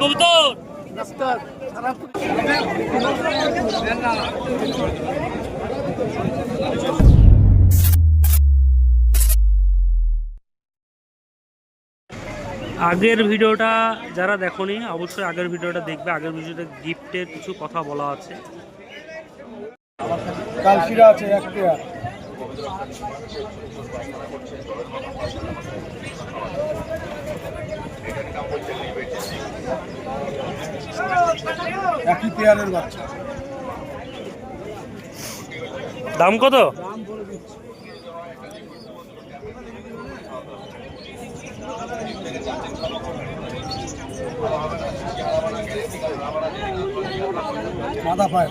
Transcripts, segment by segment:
কবুতর? আগের ভিডিওটা যারা দেখোনি, অবশ্যই আগের ভিডিওটা দেখবে। আগের ভিডিওটা গিফটের কিছু কথা বলা আছে। কালশিরা আছে, এক পেয়ার। একই পেয়ারের বাচ্চা। দাম কত? মাথা পায়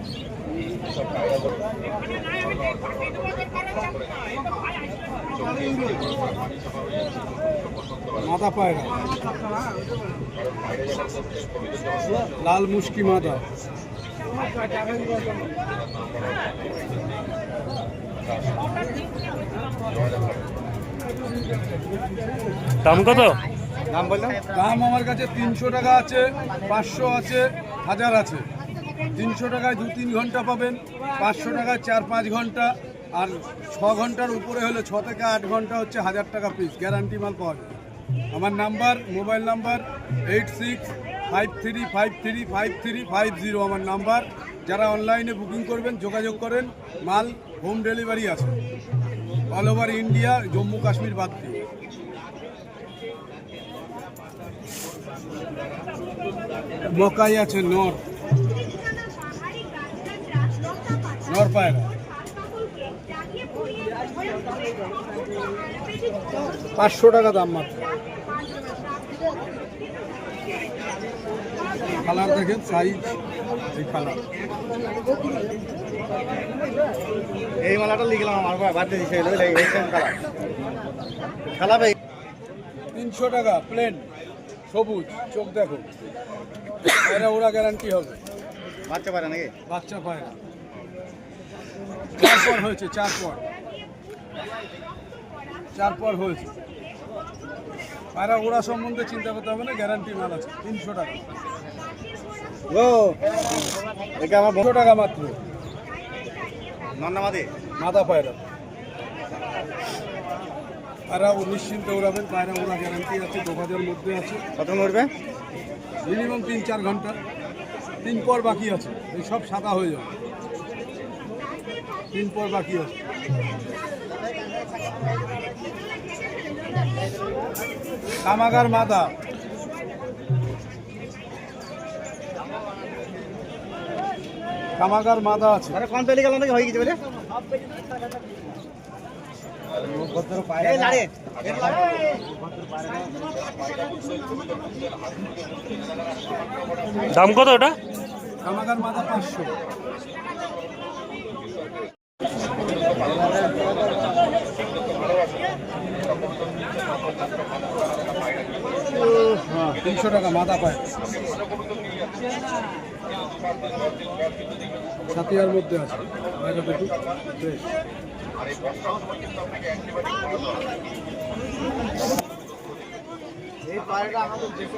মাথা পায়রা লাল মুশকি মাথা। দাম কত? দাম বললাম। দাম আমার কাছে তিনশো টাকা আছে পাঁচশো আছে হাজার আছে। তিনশো টাকায় দু তিন ঘণ্টা পাবেন, পাঁচশো টাকায় চার পাঁচ ঘণ্টা, আর ছ ঘণ্টার উপরে হলে ছ থেকে আট ঘণ্টা হচ্ছে হাজার টাকা পিস গ্যারান্টি মাল পাওয়া যায়। আমার number, mobile number, eight six five three five three five three five zero আমার নাম্বার। যারা অনলাইনে বুকিং করবেন, যোগাযোগ করেন, মাল হোম ডেলিভারি আছে। All over India, Jammu Kashmir বাদ দিয়ে। মকাই আছে নর পায়রা পাঁচশো টাকা দাম মাত্র। কালার দেখেন সাইজ এই কালার এই মালাটা লিখলাম আমার বাড়িতে দিছে এই সেম কালার কালা ভাই তিনশো টাকা প্লেন সবুজ চোখ দেখো। ওরা গ্যারান্টি হবে। বাচ্চা পারে নাকি? বাচ্চা পায়রা চার পর হয়েছে চার পর। চার পর হয়েছে। পায়রা ওরা সম্বন্ধে চিন্তা করতে হবে না গ্যারান্টি মাল আছে তিনশো টাকা। ও এটা আমার দুশো টাকা মাত্র। নন্নামাদি মাথা পায়রা। পায়রা ও নিশ্চিন্তে উড়াবেন পায়রা ওরা গ্যারান্টি আছে দোকানের মধ্যে আছে। কত মরবে? মিনিমাম তিন চার ঘণ্টা। তিন পর বাকি আছে এই সব সাদা হয়ে যাবে। তিন পর বাকি আছে। কামাগার মাদা। কামাগার মাদা আছে। আরে কোন পেলি গেল নাকি? হয়ে গেছে বলে। দাম কত ওটা? কামাগার মাদা পাঁচশো হ্যাঁ তিনশো টাকা মাদা পায়। সাতিয়ার মধ্যে আছে। বাইরে দেখুন বেশ। এই পায়রাটা আমাদের দেশে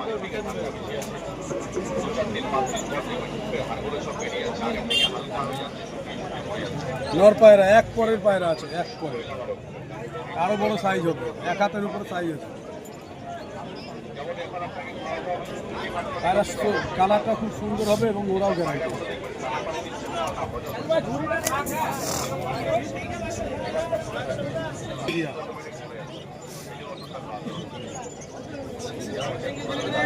নর পায়রা এক পরের পায়রা আছে এক পরে। আরও বড় সাইজ হবে। এক হাতের উপরে সাইজ আছে। কালারটা খুব সুন্দর হবে এবং ওরাও গ্যারান্টি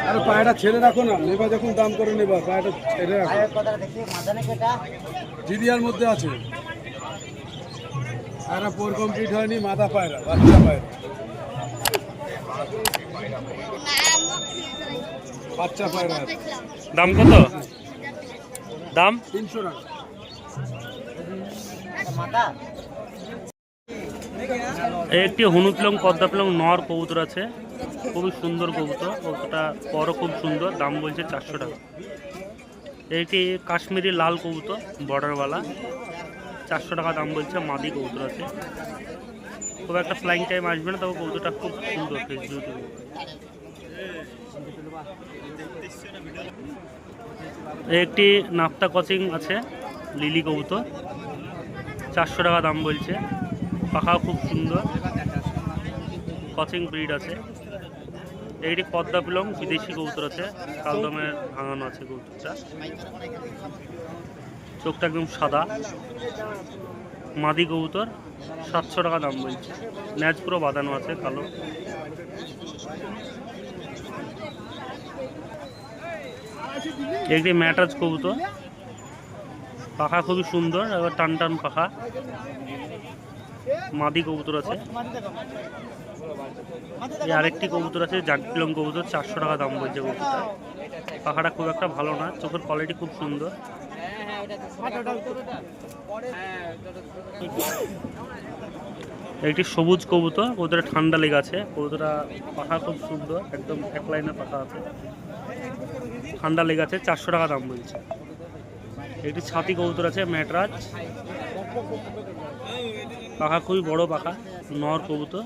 আরে পায়রা ছেড়ে রাখো না নেবা যখন দাম করে নেবা পায়রা ছেড়ে রাখো। জিরিয়ার মধ্যে আছে। পায়রা পোর কমপ্লিট হয়নি মাথা পায়রা বাচ্চা পায়রা। দাম কত? দাম? তিনশো একটি হলুদ লং, পদ্মা লং, নর কবুতর আছে। খুবই সুন্দর কবুতর। কবুতরটা বড় খুব সুন্দর। দাম বলছে চারশো টাকা। এইটি কাশ্মীরি লাল কবুতর বর্ডারওয়ালা চারশো টাকা দাম বলছে মাদি কবুতর আছে। খুব একটা ফ্লাইং টাইম আসবে না, তবে কবুতরটা খুব সুন্দর একটি নাপ্তা কচিং আছে, লিলি কবুতর। চারশো টাকা দাম বলছে। পাখা খুব সুন্দর। কচিং ব্রিড আছে। এইটি পদ্মা পিলং, বিদেশি কবুতর আছে। কালদমের ভাঙানো আছে কবুতরটা। চোখটা একদম সাদা। মাদি কবুতর, সাতশো টাকা দাম বলছে। ম্যাচ পুরো বাঁধানো আছে, কালো। একটি ম্যাটাজ কবুতর। পাখা খুবই সুন্দর, এবার টান টান পাখা। মাদি কবুতর আছে। এই আরেকটি কবুতর আছে জাগপিলং কবুতর, চারশো টাকা দাম বলছে কবুতরটা পাখাটা খুব একটা ভালো না, চোখের কোয়ালিটি খুব সুন্দর। একটি সবুজ কবুতর, কবুতরে ঠান্ডা লেগে আছে। কবুতরটা পাখা খুব সুন্দর, একদম এক লাইনে পাখা আছে। ঠান্ডা লেগে আছে, চারশো টাকা দাম বলছে। একটি ছাতি কবুতর আছে, ম্যাটরাজ। পাখা খুবই বড় পাখা, নর কবুতর,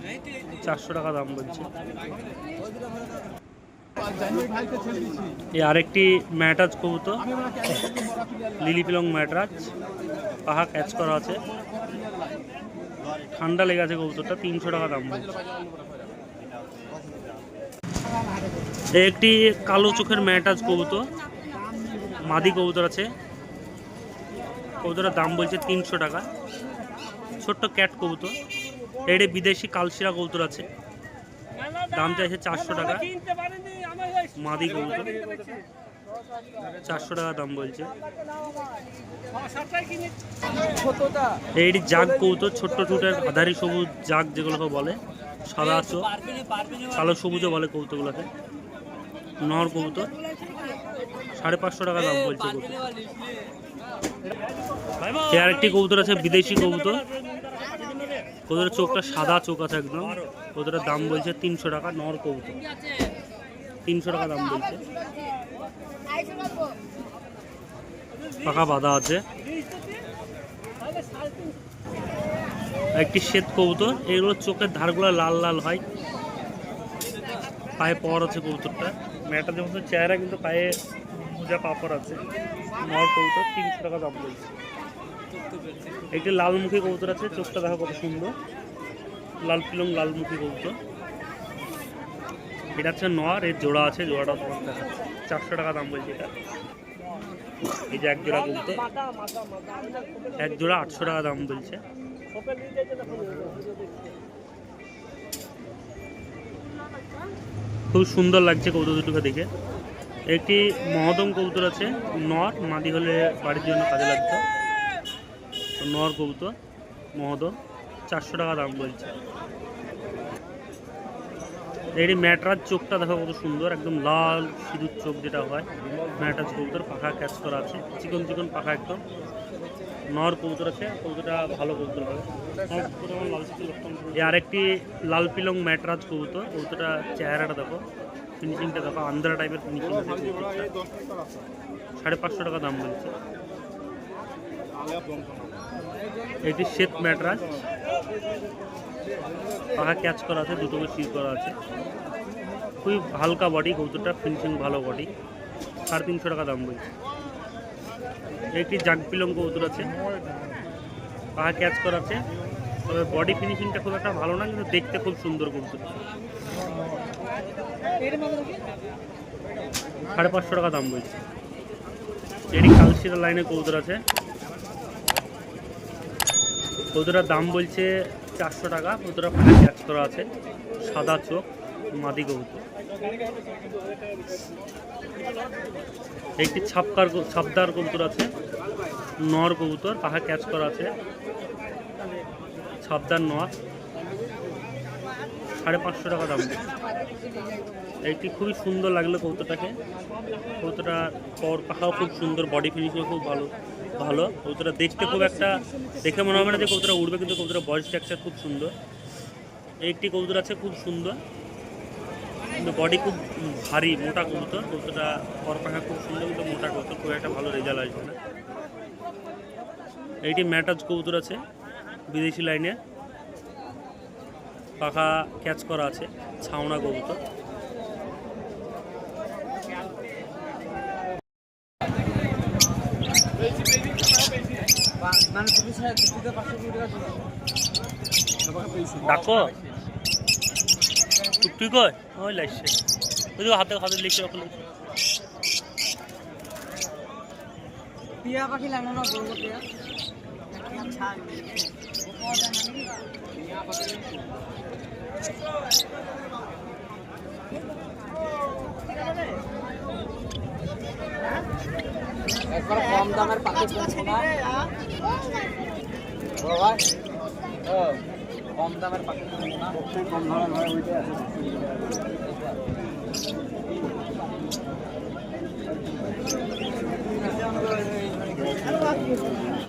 চারশো টাকা দাম বলছে। আরেকটি ম্যাটাজ কবুতর, লিলি পিলং ম্যাটরাজ পাখা ক্যাচ করা আছে। ঠান্ডা লেগে আছে কবুতরটা, তিনশো টাকা দাম একটি কালো চোখের ম্যাটাজ কবুতর, মাদি কবুতর আছে। কবুতরের দাম বলছে তিনশো টাকা। ছোট্ট ক্যাট কবুতর এটি বিদেশি কালশিরা কবুতর আছে। দাম চাইছে চারশো টাকা। মাদি কবুতর চারশো টাকা দাম বলছে। এইটি জাগ কবুতর ছোট্ট ছোটের আধারি সবুজ জাগ যেগুলোকে বলে, সাদা চোখ কালো সবুজও বলে কবুতরগুলোকে নর কবুতর সাড়ে পাঁচশো টাকা দাম বলছে কবুতর এ আরেকটি কবুতর আছে, বিদেশি কবুতর কবুতরের চোখটা সাদা চোখ আছে একদম। কবুতরের দাম বলছে তিনশো টাকা, নর কবুতর তিনশো টাকা দাম বলছে। পাকা বাঁধা আছে। একটি শ্বেত কবুতর এগুলো চোখের ধারগুলো লাল লাল হয়। পায়ে পর আছে কবুতরটা। মেয়েটা যেমন চেহারা কিন্তু পায়ে মোজা পাপড় আছে। নর কবুতর তিনশো টাকা দাম বলছে। একটি লালমুখী কবুতর আছে চোখটা দেখা কত সুন্দর। লাল পিলং লালমুখী কবুতর। এটা হচ্ছে নর এর জোড়া আছে, জোড়াটা চারশো টাকা দাম বলছে এটা। এই যে এক জোড়া কবুতর এক জোড়া আটশো টাকা দাম বলছে। খুব সুন্দর লাগছে দুটোকে দেখে। একটি মহদম কবুতর আছে নর মাদি হলে বাড়ির জন্য কাজে লাগতো। নর কবুতর, মহদম। চারশো টাকা দাম বলছে। এটি ম্যাটরাজ চোখটা দেখো কত সুন্দর একদম লাল সিঁদুর চোখ যেটা হয়। ম্যাটরাজ কবুতর পাখা ক্যাচ করা আছে। চিকন চিকন পাখা একদম। নর কবুতর আছে কবুতরটা ভালো কবুতর হবে। এই আরেকটি লাল পিলং ম্যাটরাজ কবুতর কবুতরটা চেহারাটা দেখো ফিনিশিংটা দেখো আন্ধ্রা টাইপের ফিনিশিং সাড়ে পাঁচশো টাকা দাম বলছে। এটি শ্বেত ম্যাটরাজ। পাখা ক্যাচ করা আছে, দুটো সিল করা আছে। খুবই হালকা বডি কবুতরটা ফিনিশিং ভালো বডি সাড়ে তিনশো টাকা দাম বলছে। একটি জাগ পিলং কবুতর আছে। পাখা ক্যাচ করা আছে। তবে বডি ফিনিশিংটা খুব একটা ভালো না, কিন্তু দেখতে খুব সুন্দর কবুতর। সাড়ে পাঁচশো টাকা দাম বলছে। এটি কালশিরা লাইনে কবুতর আছে। কবুতরার দাম বলছে চারশো টাকা কবুতরা পাখা ক্যাচ করা আছে। সাদা চোখ, মাদি কবুতর। একটি ছাপকার ছাপদার কবুতর আছে, নর কবুতর, পাখা ক্যাচ করা আছে। সাবধান নয় সাড়ে পাঁচশো টাকা দাম। এইটি খুবই সুন্দর লাগল কৌতোটাকে কৌতোটা পর পাখাও খুব সুন্দর, বডি ফিনিশিংও খুব ভালো। ভালো। কৌতোটা দেখতে খুব একটা, দেখে মনে হবে না যে কৌতোটা উড়বে, কিন্তু কৌতোটা বয়স স্ট্রাকচার খুব সুন্দর। একটি কৌতোর আছে খুব সুন্দর। কিন্তু বডি খুব ভারী, মোটা কবুতর। কবুতরটা পর পাখা খুব সুন্দর, কিন্তু মোটা কবুতর খুব একটা ভালো রেজাল্ট আসবে না। এইটি ম্যাটাজ কবুতর আছে, বিদেশি লাইনে পাখা ক্যাচ করা আছে ছাউনা কবুতর। ডাকো। টুকটুক কয় ওই লাগছে ওই হাতে হাতে লিখছে ওখানে টিয়া পাখি লাগল না বলব টিয়া একবার কম দামের পাখি কম দামের পাখি। কম ধরনের হয় ওইটাই আছে।